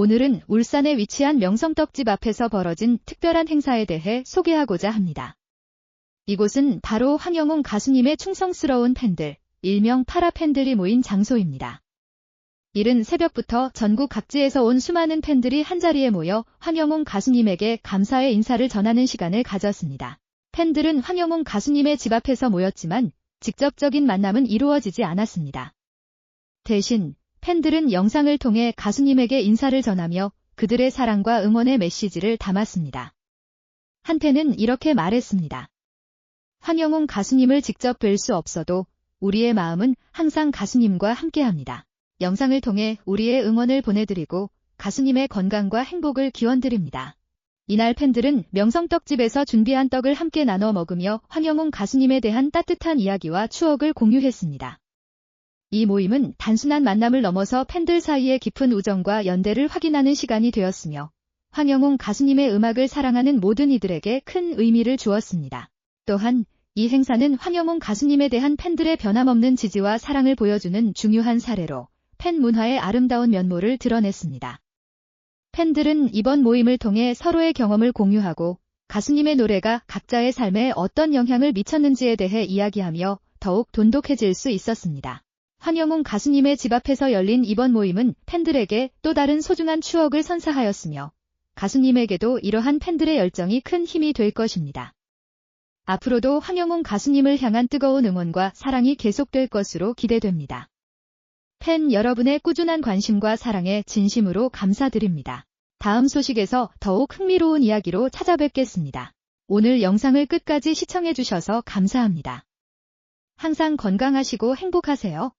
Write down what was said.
오늘은 울산에 위치한 명성떡집 앞에서 벌어진 특별한 행사에 대해 소개하고자 합니다. 이곳은 바로 황영웅 가수님의 충성스러운 팬들, 일명 파라 팬들이 모인 장소입니다. 이른 새벽부터 전국 각지에서 온 수많은 팬들이 한자리에 모여 황영웅 가수님에게 감사의 인사를 전하는 시간을 가졌습니다. 팬들은 황영웅 가수님의 집 앞에서 모였지만 직접적인 만남은 이루어지지 않았습니다. 대신 팬들은 영상을 통해 가수님에게 인사를 전하며 그들의 사랑과 응원의 메시지를 담았습니다. 한팬은 이렇게 말했습니다. 황영웅 가수님을 직접 뵐 수 없어도 우리의 마음은 항상 가수님과 함께합니다. 영상을 통해 우리의 응원을 보내드리고 가수님의 건강과 행복을 기원드립니다. 이날 팬들은 명성떡집에서 준비한 떡을 함께 나눠 먹으며 황영웅 가수님에 대한 따뜻한 이야기와 추억을 공유했습니다. 이 모임은 단순한 만남을 넘어서 팬들 사이의 깊은 우정과 연대를 확인하는 시간이 되었으며 황영웅 가수님의 음악을 사랑하는 모든 이들에게 큰 의미를 주었습니다. 또한 이 행사는 황영웅 가수님에 대한 팬들의 변함없는 지지와 사랑을 보여주는 중요한 사례로 팬 문화의 아름다운 면모를 드러냈습니다. 팬들은 이번 모임을 통해 서로의 경험을 공유하고 가수님의 노래가 각자의 삶에 어떤 영향을 미쳤는지에 대해 이야기하며 더욱 돈독해질 수 있었습니다. 황영웅 가수님의 집 앞에서 열린 이번 모임은 팬들에게 또 다른 소중한 추억을 선사하였으며 가수님에게도 이러한 팬들의 열정이 큰 힘이 될 것입니다. 앞으로도 황영웅 가수님을 향한 뜨거운 응원과 사랑이 계속될 것으로 기대됩니다. 팬 여러분의 꾸준한 관심과 사랑에 진심으로 감사드립니다. 다음 소식에서 더욱 흥미로운 이야기로 찾아뵙겠습니다. 오늘 영상을 끝까지 시청해주셔서 감사합니다. 항상 건강하시고 행복하세요.